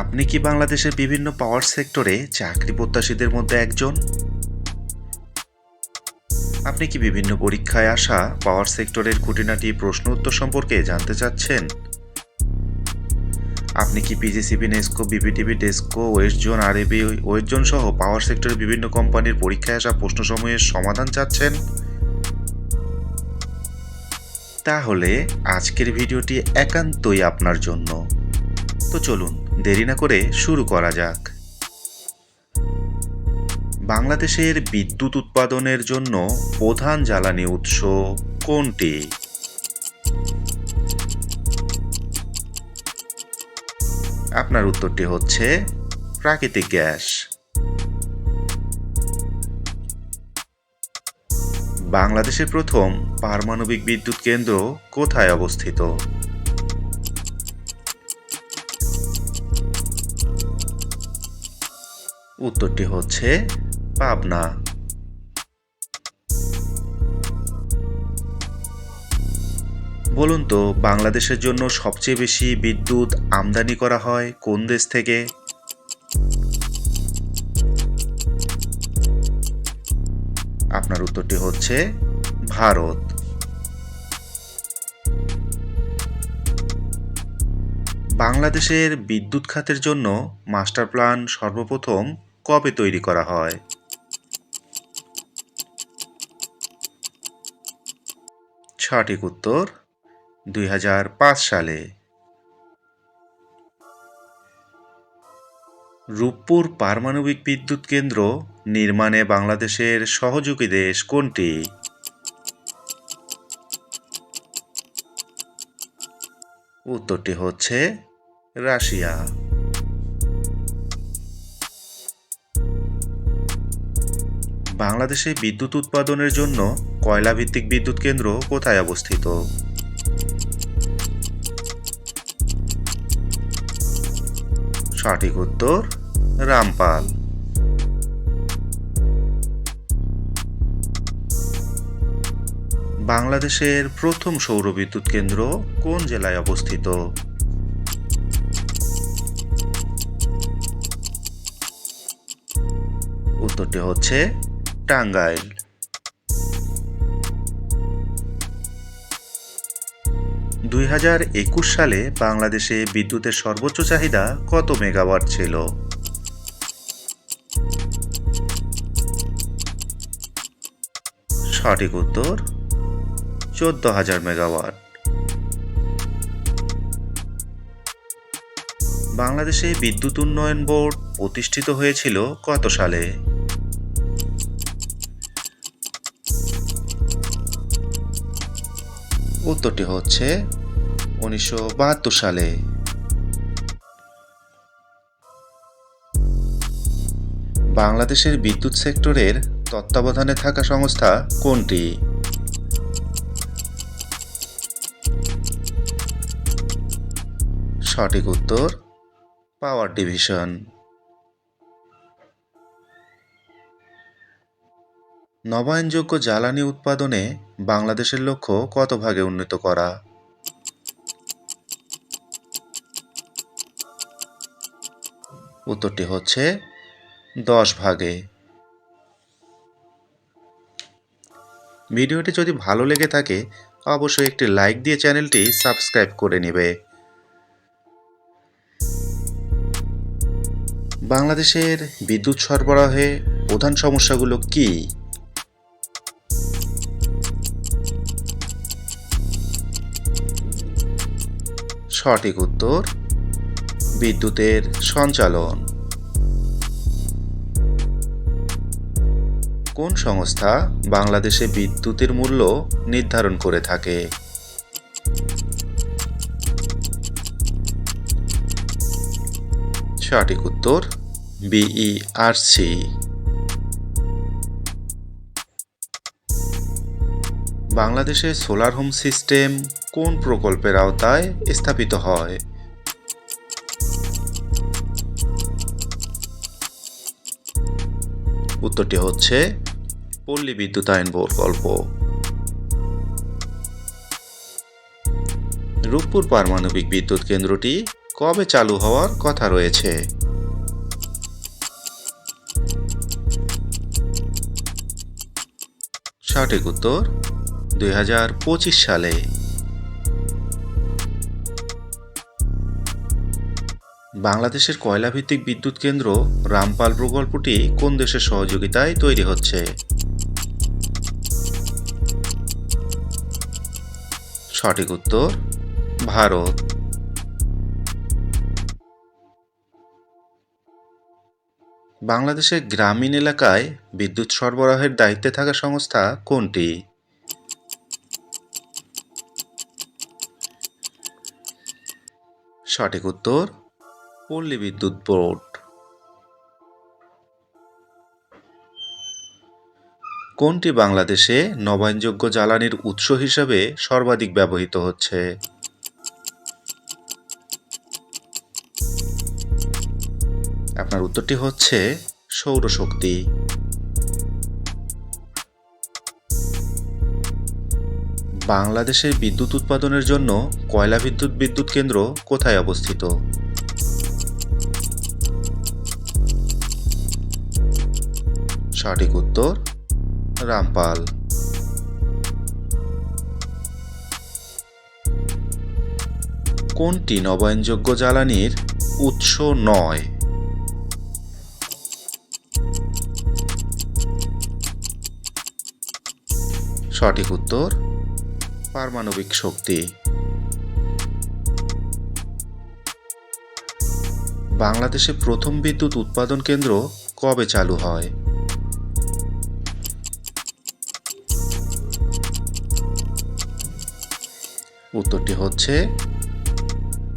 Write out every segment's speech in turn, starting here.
আপনি কি বাংলাদেশের বিভিন্ন পাওয়ার সেক্টরে চাকরি প্রত্যাশীদের মধ্যে একজন? আপনি কি বিভিন্ন পরীক্ষায় আসা পাওয়ার সেক্টরের খুঁটিনাটি প্রশ্ন উত্তর সম্পর্কে জানতে চাচ্ছেন? আপনি কি PGCB NESCO BPTV DESCO west zone RAB west zone সহ পাওয়ার সেক্টরের বিভিন্ন কোম্পানির পরীক্ষায় আসা প্রশ্নসমূহের সমাধান চাচ্ছেন? তাহলে আজকের ভিডিওটি একান্তই আপনার জন্য। তো চলুন দেরি না করে শুরু করা যাক। বাংলাদেশের বিদ্যুৎ উৎপাদনের জন্য প্রধান জ্বালানি উৎস কোনটি? আপনার উত্তরটি হচ্ছে প্রাকৃতিক গ্যাস। বাংলাদেশের প্রথম পারমাণবিক বিদ্যুৎ কেন্দ্র কোথায় অবস্থিত? উত্তরটি হচ্ছে পাবনা। বলুন তো, বাংলাদেশের জন্য সবচেয়ে বেশি বিদ্যুৎ আমদানি করা হয় কোন দেশ থেকে? আপনার উত্তরটি হচ্ছে ভারত। বাংলাদেশের বিদ্যুৎ খাতের জন্য মাস্টার প্ল্যান সর্বপ্রথম কবে তৈরি করা হয়? সঠিক উত্তর দুই সালে। রূপপুর পারমাণবিক বিদ্যুৎ কেন্দ্র নির্মাণে বাংলাদেশের সহযোগী দেশ কোনটি? উত্তরটি হচ্ছে রাশিয়া। বাংলাদেশে বিদ্যুৎ উৎপাদনের জন্য কয়লা ভিত্তিক বিদ্যুৎ কেন্দ্র কোথায় অবস্থিত? সঠিক উত্তর, রামপাল। বাংলাদেশের প্রথম সৌর বিদ্যুৎ কেন্দ্র কোন জেলায় অবস্থিত? উত্তরটি হচ্ছে টাঙ্গাইল। দুই হাজার একুশ সালে বাংলাদেশে বিদ্যুতের সর্বোচ্চ চাহিদা কত মেগাওয়াট ছিল? সঠিক উত্তর, চোদ্দ হাজার মেগাওয়াট। বাংলাদেশে বিদ্যুৎ উন্নয়ন বোর্ড প্রতিষ্ঠিত হয়েছিল কত সালে? উত্তরটি হচ্ছে উনিশশো বাহাত্তর সালে। বাংলাদেশের বিদ্যুৎ সেক্টরের তত্ত্বাবধানে থাকা সংস্থা কোনটি? সঠিক উত্তর, পাওয়ার ডিভিশন। নবায়নযোগ্য জ্বালানি উৎপাদনে বাংলাদেশের লক্ষ্য কত ভাগে উন্নীত করা? উত্তরটি হচ্ছে দশ ভাগে। ভিডিওটি যদি ভালো লেগে থাকে, অবশ্যই একটি লাইক দিয়ে চ্যানেলটি সাবস্ক্রাইব করে নেবে। বাংলাদেশের বিদ্যুৎ সরবরাহে প্রধান সমস্যাগুলো কি? সঠিক উত্তর, বিদ্যুতের সঞ্চালন। কোন সংস্থা বাংলাদেশে বিদ্যুতের মূল্য নির্ধারণ করে থাকে? সঠিক উত্তর, বিইআরসি। বাংলাদেশে সোলার হোম সিস্টেম কোন প্রকল্পের আওতায় স্থাপিত হয়? উত্তরটি হচ্ছে পল্লী বিদ্যুতায়ন প্রকল্প। রূপপুর পারমাণবিক বিদ্যুৎ কেন্দ্রটি কবে চালু হওয়ার কথা রয়েছে? সঠিক উত্তর দুই হাজার পঁচিশ সালে। বাংলাদেশের কয়লাভিত্তিক বিদ্যুৎ কেন্দ্র রামপাল প্রকল্পটি কোন দেশের সহযোগিতায় তৈরি হচ্ছে? সঠিক উত্তর, ভারত। বাংলাদেশের গ্রামীণ এলাকায় বিদ্যুৎ সরবরাহের দায়িত্বে থাকা সংস্থা কোনটি? সঠিক উত্তর পল্লী বিদ্যুৎ বোর্ড কোনটি বাংলাদেশে নবায়নযোগ্য জ্বালানির উৎস হিসাবে সর্বাধিক ব্যবহৃত হচ্ছে? আপনার উত্তরটি হচ্ছে সৌরশক্তি। বাংলাদেশের বিদ্যুৎ উৎপাদনের জন্য কয়লা বিদ্যুৎ বিদ্যুৎ কেন্দ্র কোথায় অবস্থিত? সঠিক উত্তর, রামপাল। কোনটি নবায়নযোগ্য জ্বালানির উৎস নয়? সঠিক উত্তর, পারমাণবিক শক্তি। বাংলাদেশে প্রথম বিদ্যুৎ উৎপাদন কেন্দ্র কবে চালু হয়? উত্তরটি হচ্ছে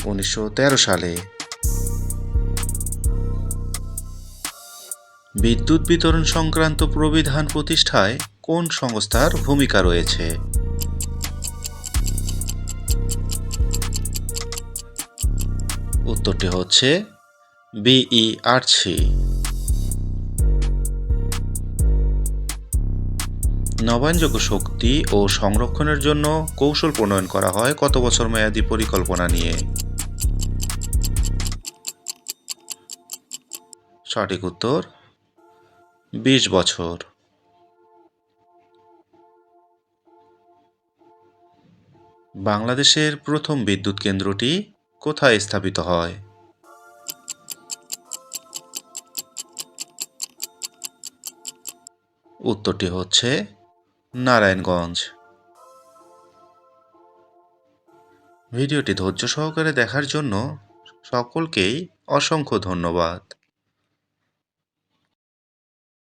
উনিশশো তেরো সালে। বিদ্যুৎ বিতরণ সংক্রান্ত প্রবিধান প্রতিষ্ঠায় কোন সংস্থার ভূমিকা রয়েছে? উত্তরটি হচ্ছে বিইআরসি নবায়নযোগ্য শক্তি ও সংরক্ষণের জন্য কৌশল প্রণয়ন করা হয় কত বছর মেয়াদী পরিকল্পনা নিয়ে? সঠিক উত্তর, বিশ বছর। বাংলাদেশের প্রথম বিদ্যুৎ কেন্দ্রটি কোথায় স্থাপিত হয়? উত্তরটি হচ্ছে নারায়ণগঞ্জ। ভিডিওটি ধৈর্য সহকারে দেখার জন্য সকলকেই অসংখ্য ধন্যবাদ।